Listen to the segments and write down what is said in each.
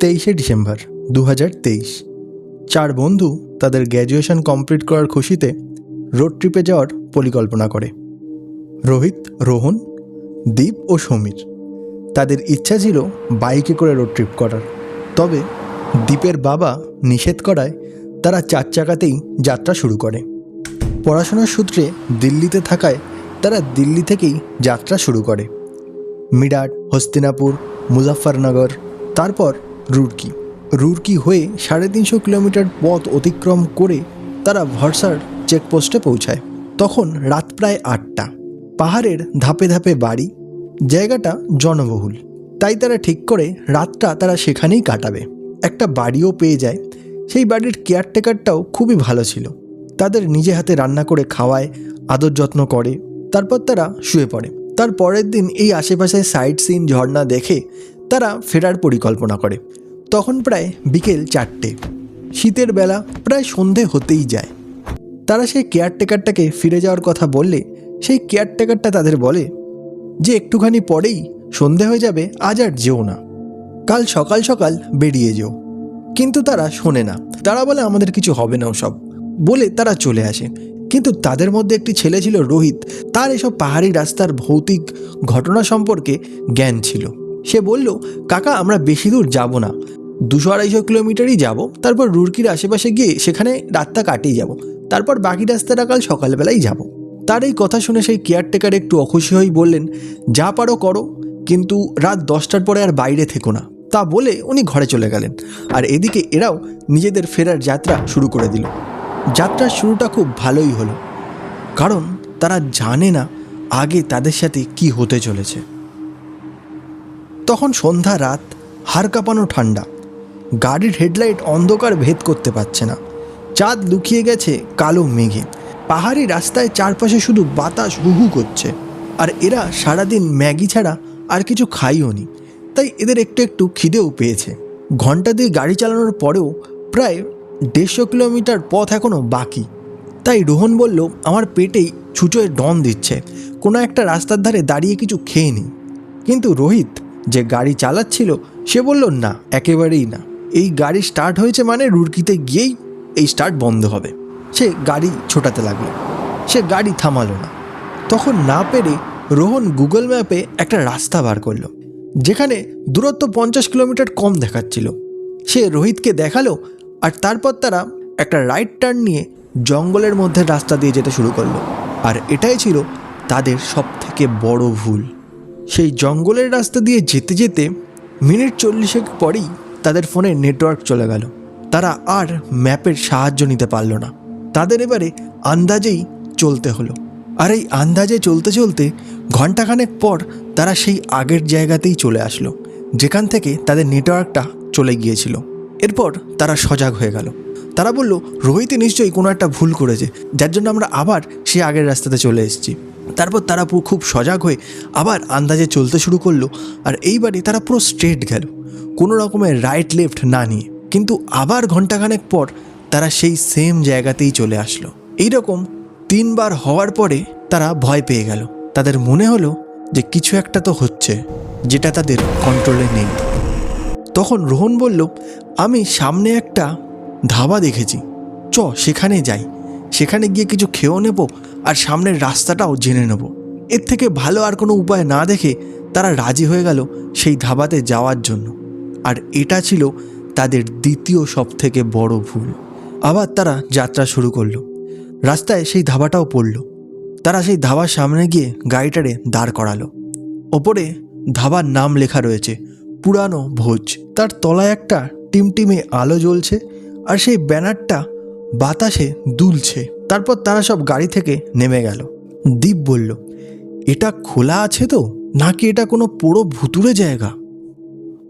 তেইশে ডিসেম্বর দু চার বন্ধু তাদের গ্র্যাজুয়েশন কমপ্লিট করার খুশিতে রোড ট্রিপে যাওয়ার পরিকল্পনা করে। রোহিত, রোহন, দীপ ও সমীর। তাদের ইচ্ছা ছিল বাইকে করে রোড ট্রিপ করার। তবে দীপের বাবা নিষেধ করায় তারা চার চাকাতেই যাত্রা শুরু করে। পড়াশোনার সূত্রে দিল্লিতে থাকায় তারা দিল্লি থেকেই যাত্রা শুরু করে। মিরাট, হস্তিনাপুর, মুজাফফরনগর, তারপর রুরকি। রুরকি হয়ে সাড়ে তিনশো কিলোমিটার পথ অতিক্রম করে তারা ভরসার চেকপোস্টে পৌঁছায়। তখন রাত প্রায় আটটা। পাহাড়ের ধাপে ধাপে বাড়ি, জায়গাটা জনবহুল। তাই তারা ঠিক করে রাতটা তারা সেখানেই কাটাবে। একটা বাড়িও পেয়ে যায়। সেই বাড়ির কেয়ারটেকারটাও খুবই ভালো ছিল। তাদের নিজে হাতে রান্না করে খাওয়ায়, আদর যত্ন করে। তারপর তারা শুয়ে পড়ে। তার পরের দিন এই আশেপাশে সাইট সিন ঝর্ণা দেখে তারা ফেরার পরিকল্পনা করে। তখন প্রায় বিকেল চারটে। শীতের বেলা প্রায় সন্ধে হতেই যায়। তারা সেই কেয়ারটেকারটাকে ফিরে যাওয়ার কথা বললে, সেই কেয়ারটেকারটা তাদের বলে, যে একটুখানি পরেই সন্ধে হয়ে যাবে, আজ আর যেও না। কাল সকাল সকাল বেরিয়ে যেও। কিন্তু তারা শোনে না। তারা বলে, আমাদের কিছু হবে না সব বলে তারা চলে আসে। কিন্তু তাদের মধ্যে একটি ছেলে ছিল রোহিত। তার এসব পাহাড়ি রাস্তার ভৌতিক ঘটনা সম্পর্কে জ্ঞান ছিল। সে বলল, কাকা, আমরা বেশি দূর যাব না। দুশো আড়াইশো কিলোমিটারই যাব, তারপর রুরকির আশেপাশে গিয়ে সেখানে রাতটা কাটিয়ে যাব, তারপর বাকি রাস্তাটা কাল সকালবেলাই যাব। তার এই কথা শুনে সেই কেয়ারটেকার একটু অখুশি হয়ে বললেন, যা পারো করো, কিন্তু রাত দশটার পরে আর বাইরে থেকো না। তা বলে উনি ঘরে চলে গেলেন, আর এদিকে এরাও নিজেদের ফেরার যাত্রা শুরু করে দিল। যাত্রার শুরুটা খুব ভালোই হলো, কারণ তারা জানে না আগে তাদের সাথে কি হতে চলেছে। তখন সন্ধ্যা রাত, হাড় কাঁপানো ঠান্ডা গাড়ির হেডলাইট অন্ধকার ভেদ করতে পারছে না। চাঁদ লুকিয়ে গেছে কালো মেঘে। পাহাড়ি রাস্তায় চারপাশে শুধু বাতাস হুহু করছে। আর এরা সারাদিন ম্যাগি ছাড়া আর কিছু খাইও নি। তাই এদের একটু একটু খিদেও পেয়েছে। ঘণ্টা দিয়ে গাড়ি চালানোর পরেও প্রায় দেড়শো কিলোমিটার পথ এখনও বাকি। তাই রোহন বলল, আমার পেটেই ছুঁচোয় ডন দিচ্ছে। কোনো একটা রাস্তার ধারে দাঁড়িয়ে কিছু খেয়ে নিই কিন্তু রোহিত যে গাড়ি চালাচ্ছিল, সে বলল, না, একেবারেই না। এই গাড়ি স্টার্ট হয়েছে মানে রুরকিতে গিয়েই এই স্টার্ট বন্ধ হবে। সে গাড়ি ছোটাতে লাগল। সে গাড়ি থামালো না। তখন না পেরে রোহন গুগল ম্যাপে একটা রাস্তা বার করল, যেখানে দূরত্ব পঞ্চাশ কিলোমিটার কম দেখাচ্ছিল। সে রোহিতকে দেখাল আর তারপর তারা একটা রাইট টার্ন নিয়ে জঙ্গলের মধ্যে রাস্তা দিয়ে যেতে শুরু করল। আর এটাই ছিল তাদের সব থেকে বড় ভুল। সেই জঙ্গলের রাস্তা দিয়ে যেতে যেতে মিনিট চল্লিশেক পরেই তাদের ফোনে নেটওয়ার্ক চলে গেল। তারা আর ম্যাপের সাহায্য নিতে পারল না। তাদের এবারে আন্দাজেই চলতে হলো। আর এই আন্দাজে চলতে চলতে ঘন্টাখানেক পর তারা সেই আগের জায়গাতেই চলে আসলো, যেখান থেকে তাদের নেটওয়ার্কটা চলে গিয়েছিল। এরপর তারা সজাগ হয়ে গেল। তারা বলল, রোহিতে নিশ্চয়ই কোনো একটা ভুল করেছে, যার জন্য আমরা আবার সে আগের রাস্তাতে চলে এসেছি। তারপর তারা পুরো খুব সজাগ হয়ে আবার আন্দাজে চলতে শুরু করল। আর এইবারে তারা পুরো স্ট্রেট গেল। কোনো রকমের রাইট লেফট না নিয়ে। কিন্তু আবার ঘন্টাখানেক পর তারা সেই সেম জায়গাতেই চলে আসলো। এইরকম তিনবার হওয়ার পরে তারা ভয় পেয়ে গেল। তাদের মনে হলো যে কিছু একটা তো হচ্ছে, যেটা তাদের কন্ট্রোলে নেই। তখন রোহন বলল, আমি সামনে একটা ধাবা দেখেছি। চ, সেখানে যাই। সেখানে গিয়ে কিছু খেয়েও নেব আর সামনের রাস্তাটাও জেনে নেব। এর থেকে ভালো আর কোনো উপায় না দেখে তারা রাজি হয়ে গেল সেই ধাবাতে যাওয়ার জন্য। আর এটা ছিল তাদের দ্বিতীয় সব থেকে বড় ভুল। আবার তারা যাত্রা শুরু করল। রাস্তায় সেই ধাবাটাও পড়ল। তারা সেই ধাবার সামনে গিয়ে গাড়িটারে দাঁড় করালো। ওপরে ধাবার নাম লেখা রয়েছে, পুরানো ভোজ। তার তলায় একটা টিমটিমে আলো জ্বলছে আর সেই ব্যানারটা বাতাসে দুলছে। তারপর তারা সব গাড়ি থেকে নেমে গেল। দীপ বলল, এটা খোলা আছে তো? নাকি এটা কোনো পুরো ভুতুরে জায়গা?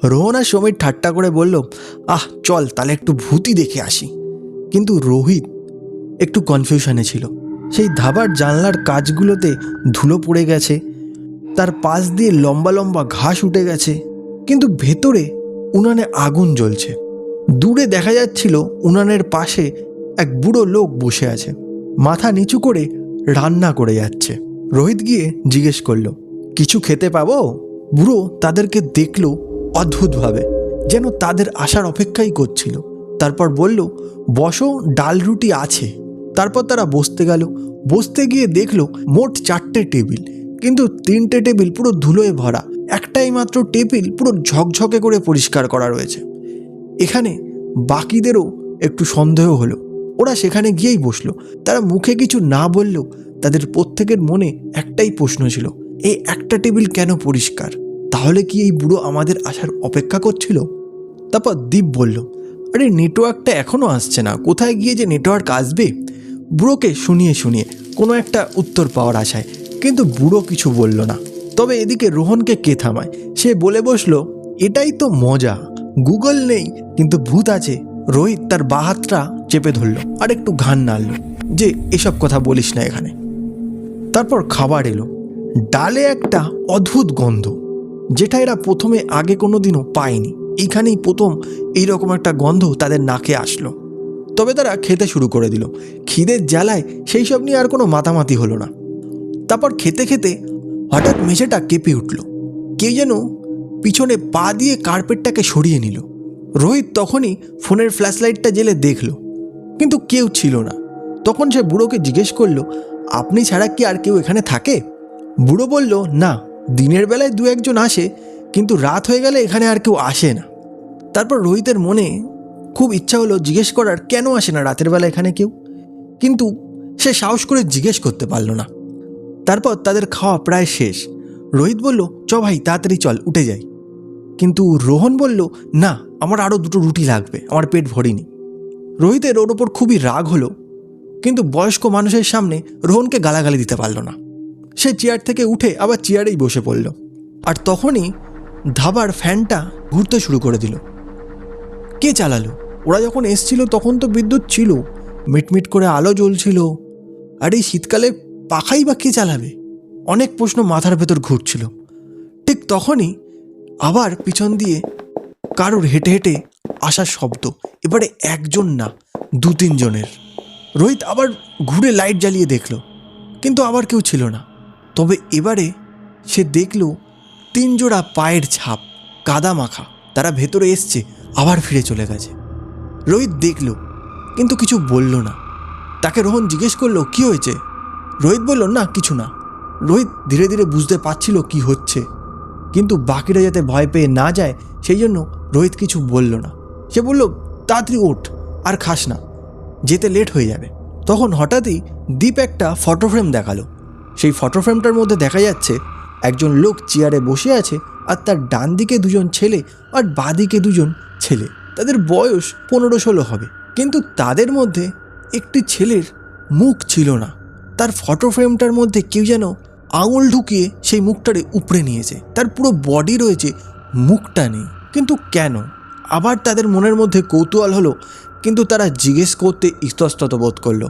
রোহন আর সমীর ঠাট্টা করে বলল, আহ, চল তাহলে একটু ভূতি দেখে আসি। কিন্তু রোহিত একটু কনফিউশনে ছিল। সেই ধাবার জানলার কাজগুলোতে ধুলো পড়ে গেছে, তার পাশ দিয়ে লম্বা লম্বা ঘাস উঠে গেছে, কিন্তু ভেতরে উনানে আগুন জ্বলছে। দূরে দেখা যাচ্ছিল উনানের পাশে এক বুড়ো লোক বসে আছে। মাথা নিচু করে রান্না করে যাচ্ছে। রোহিত গিয়ে জিজ্ঞেস করল, কিছু খেতে পাবো? বুড়ো তাদেরকে দেখল অদ্ভুতভাবে, যেন তাদের আসার অপেক্ষাই করছিল। তারপর বলল, বসো, ডাল রুটি আছে। তারপর তারা বসতে গেল। বসতে গিয়ে দেখল, মোট চারটে টেবিল। কিন্তু তিনটে টেবিল পুরো ধুলোয় ভরা। একটাই মাত্র টেবিল পুরো ঝকঝকে করে পরিষ্কার করা রয়েছে। এখানে বাকিদেরও একটু সন্দেহ হলো। ওরা সেখানে গিয়েই বসল। তারা মুখে কিছু না বললেও তাদের প্রত্যেকের মনে একটাই প্রশ্ন ছিল, এই একটা টেবিল কেন পরিষ্কার? তাহলে কি এই বুড়ো আমাদের আসার অপেক্ষা করছিল? তারপর দীপ বলল, আরে নেটওয়ার্কটা এখনও আসছে না, কোথায় গিয়ে যে নেটওয়ার্ক আসবে? বুড়োকে শুনিয়ে শুনিয়ে কোনো একটা উত্তর পাওয়ার আশায়, কিন্তু বুড়ো কিছু বলল না। তবে এদিকে রোহনকে কে থামায়? সে বলে বসল, এটাই তো মজা, গুগল নেই, কিন্তু ভূত আছে। রোহিত তার বাহাতটা চেপে ধরলো আর একটু ঘান নাড়ল যে এসব কথা বলিস না এখানে। তারপর খাবার এলো। ডালে একটা অদ্ভুত গন্ধ, যেটা এরা প্রথমে আগে কোনো দিনও পায়নি। এইখানেই প্রথম এইরকম একটা গন্ধ তাদের নাকে আসলো। তবে তারা খেতে শুরু করে দিল। খিদের জ্বালায় সেই সব নিয়ে আর কোনো মাতামাতি হলো না। তারপর খেতে খেতে হঠাৎ মেঝেটা কেঁপে উঠল। কেউ যেন পিছনে পা দিয়ে কার্পেটটাকে সরিয়ে নিল। রোহিত তখনই ফোনের ফ্ল্যাশ লাইটটা জেলে দেখল। কিন্তু কেউ ছিল না। তখন সে বুড়োকে জিজ্ঞেস করল, আপনি ছাড়া কি আর কেউ এখানে থাকে? বুড়ো বলল, না, দিনের বেলায় দু একজন আসে, কিন্তু রাত হয়ে গেলে এখানে আর কেউ আসে না। তারপর রোহিতের মনে খুব ইচ্ছা হলো জিজ্ঞেস করার, কেন আসে না রাতের বেলা এখানে কেউ? কিন্তু সে সাহস করে জিজ্ঞেস করতে পারল না। তারপর তাদের খাওয়া প্রায় শেষ। রোহিত বলল, চ ভাই, তাড়াতাড়ি চল, উঠে যাই। কিন্তু রোহন বলল, না, আমার আরও দুটো রুটি লাগবে, আমার পেট ভরিনি। রোহিতের ওর ওপর খুবই রাগ হলো, কিন্তু বয়স্ক মানুষের সামনে রোহনকে গালাগালি দিতে পারল না। সে চেয়ার থেকে উঠে আবার চেয়ারেই বসে পড়ল, আর তখনই ধাবার ফ্যানটা ঘুরতে শুরু করে দিল। কে চালালো? ওরা যখন এসছিল তখন তো বিদ্যুৎ ছিল, মিটমিট করে আলো জ্বলছিল, আর এই শীতকালে পাখাই বা কে চালাবে? অনেক প্রশ্ন মাথার ভেতর ঘুরছিল। ঠিক তখনই আবার পিছন দিয়ে কারোর হেঁটে হেঁটে আসার শব্দ। এবারে একজন না, দু তিনজনের রোহিত আবার ঘুরে লাইট জ্বালিয়ে দেখল, কিন্তু আবার কেউ ছিল না। তবে এবারে সে দেখল তিনজোড়া পায়ের ছাপ, কাদা মাখা, তারা ভেতরে এসছে, আবার ফিরে চলে গেছে। রোহিত দেখল, কিন্তু কিছু বলল না। তাকে রোহন জিজ্ঞেস করল, কি হয়েছে? রোহিত বলল, না, কিছু না। রোহিত ধীরে ধীরে বুঝতে পারছিল কি হচ্ছে, কিন্তু বাকিরা যাতে ভয় পেয়ে না যায়, সেই জন্য রোহিত কিছু বলল না। সে বলল, তাড়াতাড়ি ওঠ আর খাস না, যেতে লেট হয়ে যাবে। তখন হঠাৎই দীপ একটা ফটো ফ্রেম দেখাল। সেই ফটো ফ্রেমটার মধ্যে দেখা যাচ্ছে একজন লোক চেয়ারে বসে আছে, আর তার ডান দিকে দুজন ছেলে আর বাঁদিকে দুজন ছেলে। তাদের বয়স পনেরো ষোলো হবে, কিন্তু তাদের মধ্যে একটি ছেলের মুখ ছিল না। তার ফটো ফ্রেমটার মধ্যে কেউ যেন আঙুল ঢুকিয়ে সেই মুখটারে উপড়ে নিয়েছে। তার পুরো বডি রয়েছে মুখটা নেই, কিন্তু কেন? আবার তাদের মনের মধ্যে কৌতূহল হলো, কিন্তু তারা জিজ্ঞেস করতে ইস্তস্তত বোধ করল।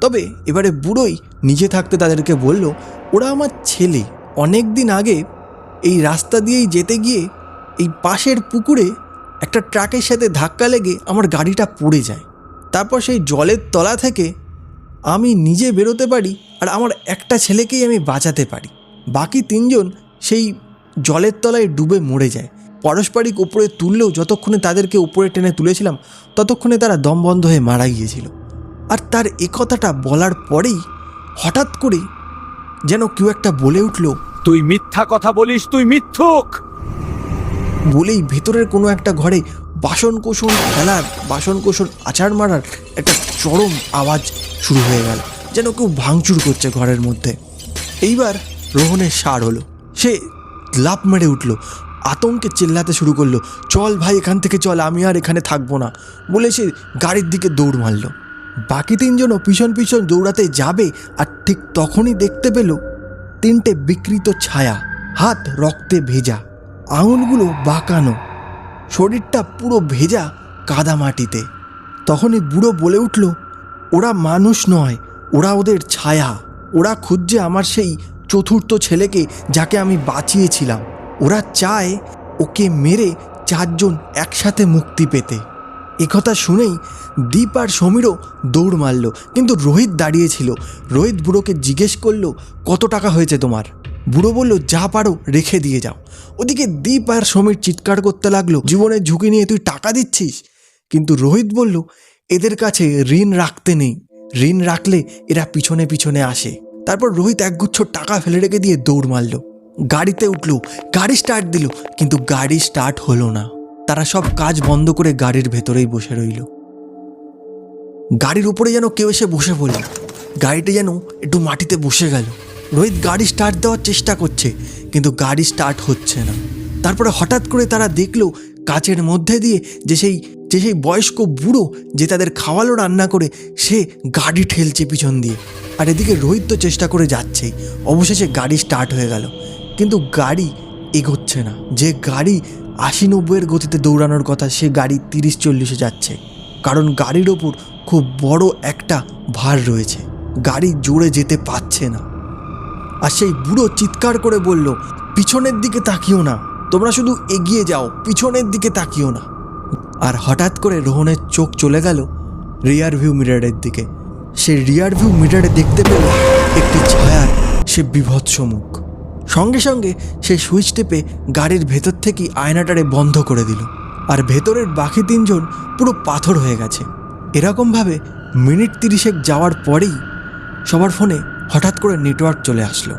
তবে এবারে বুড়োই নিজে থাকতে তাদেরকে বলল, ওরা আমার ছেলে। অনেক দিন আগে এই রাস্তা দিয়েই যেতে গিয়ে এই পাশের পুকুরে একটা ট্রাকের সাথে ধাক্কা লেগে আমার গাড়িটা পড়ে যায়। তারপর সেই জলের তলা থেকে আমি নিজে বেরোতে পারি আর আমার একটা ছেলেকেই আমি বাঁচাতে পারি। বাকি তিনজন সেই জলের তলায় ডুবে মরে যায়। পারস্পরিক উপরে তুললেও যতক্ষণে তাদেরকে উপরে টেনে তুলেছিলাম ততক্ষণে তারা দম বন্ধ হয়ে মারা গিয়েছিল। আর তার এ কথাটা বলার পরেই হঠাৎ করে যেন কেউ একটা বলে উঠল তুই মিথ্যা কথা বলিস তুই মিথ্যুক! বলেই ভেতরের কোনো একটা ঘরে বাসন কোষণ খেলার বাসন কোষণ আচার মারার একটা চরম আওয়াজ শুরু হয়ে গেল যেন কেউ ভাঙচুর করছে ঘরের মধ্যে। এইবার রোহনের সার হলো। সে লাফ মেরে উঠল আতঙ্কে চিল্লাতে শুরু করল। চল ভাই, এখান থেকে চল, আমি আর এখানে থাকব না। বলে সে গাড়ির দিকে দৌড় মারল। বাকি তিনজনও পিছন পিছন দৌড়াতে যাবে আর ঠিক তখনই দেখতে পেল তিনটে বিকৃত ছায়া, হাত রক্তে ভেজা, আঙুলগুলো বাঁকানো, শরীরটা পুরো ভেজা কাদা মাটিতে। তখনই বুড়ো বলে উঠল, ওরা মানুষ নয়, ওরা ওদের ছায়া, ওরা খুঁজছে আমার সেই চতুর্থ ছেলেকে যাকে আমি বাঁচিয়েছিলাম। ওরা চায় ওকে মেরে চারজন একসাথে মুক্তি পেতে। একথা শুনেই দীপ আর সমীরও দৌড় মারল, কিন্তু রোহিত দাঁড়িয়েছিল রোহিত বুড়োকে জিজ্ঞেস করল, কত টাকা হয়েছে তোমার? বুড়ো বলল, যা পারো রেখে দিয়ে যাও। ওদিকে দীপ আর সমীর চিৎকার করতে লাগল, জীবনের ঝুঁকি নিয়ে তুই টাকা দিচ্ছিস? কিন্তু রোহিত বলল, এদের কাছে ঋণ রাখতে নেই। ঋণ রাখলে এরা পিছনে পিছনে আসে। তারপর রোহিত একগুচ্ছ টাকা ফেলে রেখে দিয়ে দৌড় মারলো। গাড়িতে উঠল, গাড়ি স্টার্ট দিল, কিন্তু গাড়ি স্টার্ট হলো না। তারা সব কাজ বন্ধ করে গাড়ির ভেতরেই বসে রইল। গাড়ির উপরে যেন কেউ এসে বসে পড়ল। গাড়িটা যেন একটু মাটিতে বসে গেল। রোহিত গাড়ি স্টার্ট দেওয়ার চেষ্টা করছে, কিন্তু গাড়ি স্টার্ট হচ্ছে না। তারপরে হঠাৎ করে তারা দেখল, কাচের মধ্যে দিয়ে যে সেই যে সেই বয়স্ক বুড়ো যে তাদের খাওয়ালো রান্না করে, সে গাড়ি ঠেলছে পিছন দিয়ে। আর এদিকে রোহিত তো চেষ্টা করে যাচ্ছেই, অবশেষে গাড়ি স্টার্ট হয়ে গেল। কিন্তু গাড়ি এগোচ্ছে না। যে গাড়ি আশি নব্বইয়ের গতিতে দৌড়ানোর কথা, সে গাড়ি তিরিশ চল্লিশে যাচ্ছে। কারণ গাড়ির ওপর খুব বড় একটা ভার রয়েছে। গাড়ি জোরে যেতে পারছে না। আর সেই বুড়ো চিৎকার করে বলল, পিছনের দিকে তাকিও না। তোমরা শুধু এগিয়ে যাও, পিছনের দিকে তাকিও না। আর হঠাৎ করে রোহনের চোখ চলে গেল রিয়ার ভিউ মিরারের দিকে। সে রিয়ার ভিউ মিরারে দেখতে পেল একটি ছায়ার, সে বিভৎস মুখ। সঙ্গে সঙ্গে সে সুইচ টেপে গাড়ির ভেতর থেকেই আয়নাটারে বন্ধ করে দিল। আর ভেতরের বাকি তিনজন পুরো পাথর হয়ে গেছে। এরকমভাবে মিনিট তিরিশেক যাওয়ার পরেই সবার ফোনে হঠাৎ করে নেটওয়ার্ক চলে আসলো।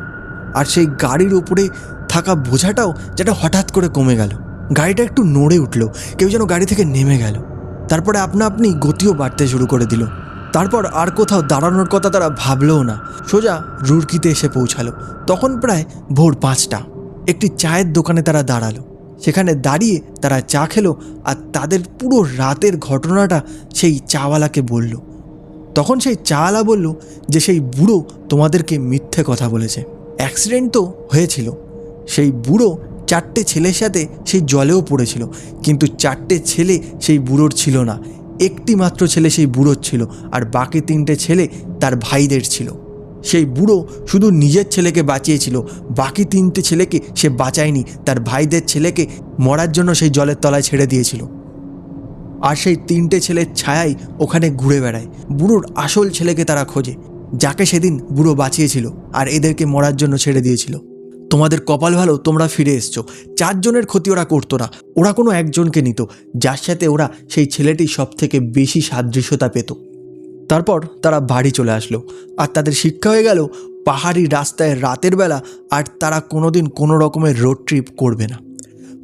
আর সেই গাড়ির উপরে থাকা বোঝাটাও যেটা হঠাৎ করে কমে গেল। গাড়িটা একটু নড়ে উঠল, কেউ যেন গাড়ি থেকে নেমে গেল। তারপরে আপনা আপনি গতিও বাড়তে শুরু করে দিল। তারপর আর কোথাও দাঁড়ানোর কথা তারা ভাবলেও না। সোজা রুড়কিতে এসে পৌঁছালো। তখন প্রায় ভোর পাঁচটা। একটি চায়ের দোকানে তারা দাঁড়াল। সেখানে দাঁড়িয়ে তারা চা খেলো আর তাদের পুরো রাতের ঘটনাটা সেই চাওয়ালাকে বলল। তখন সেই চাওয়ালা বলল যে, সেই বুড়ো তোমাদেরকে মিথ্যে কথা বলেছে। অ্যাক্সিডেন্ট তো হয়েছিল। সেই বুড়ো চারটে ছেলের সাথে সেই জলেও পড়েছিল। কিন্তু চারটে ছেলে সেই বুড়োর ছিল না। একটি মাত্র ছেলে সেই বুড়োর ছিল আর বাকি তিনটে ছেলে তার ভাইদের ছিল। সেই বুড়ো শুধু নিজের ছেলেকে বাঁচিয়েছিল, বাকি তিনটে ছেলেকে সে বাঁচায়নি, তার ভাইদের ছেলেকে মরার জন্য সেই জলের তলায় ছেড়ে দিয়েছিল। আর সেই তিনটে ছেলের ছায়াই ওখানে ঘুরে বেড়ায়। বুড়োর আসল ছেলেকে তারা খোঁজে, যাকে সেদিন বুড়ো বাঁচিয়েছিল আর এদেরকে মরার জন্য ছেড়ে দিয়েছিল। তোমাদের কপাল ভালো, তোমরা ফিরে এসছো। চারজনের ক্ষতি ওরা করতো না। ওরা কোনো একজনকে নিত, যার সাথে ওরা সেই ছেলেটি সব থেকে বেশি সাদৃশ্যতা পেত। তারপর তারা বাড়ি চলে আসলো। আর তাদের শিক্ষা হয়ে গেল, পাহাড়ি রাস্তায় রাতের বেলা আর তারা কোনোদিন কোনো রকমের রোড ট্রিপ করবে না।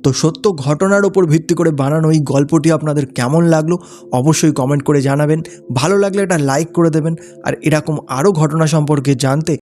তো সত্য ঘটনার ওপর ভিত্তি করে বানানো এই গল্পটি আপনাদের কেমন লাগল, অবশ্যই কমেন্ট করে জানাবেন। ভালো লাগলে এটা লাইক করে দেবেন। আর এরকম আরও ঘটনা সম্পর্কে জানতে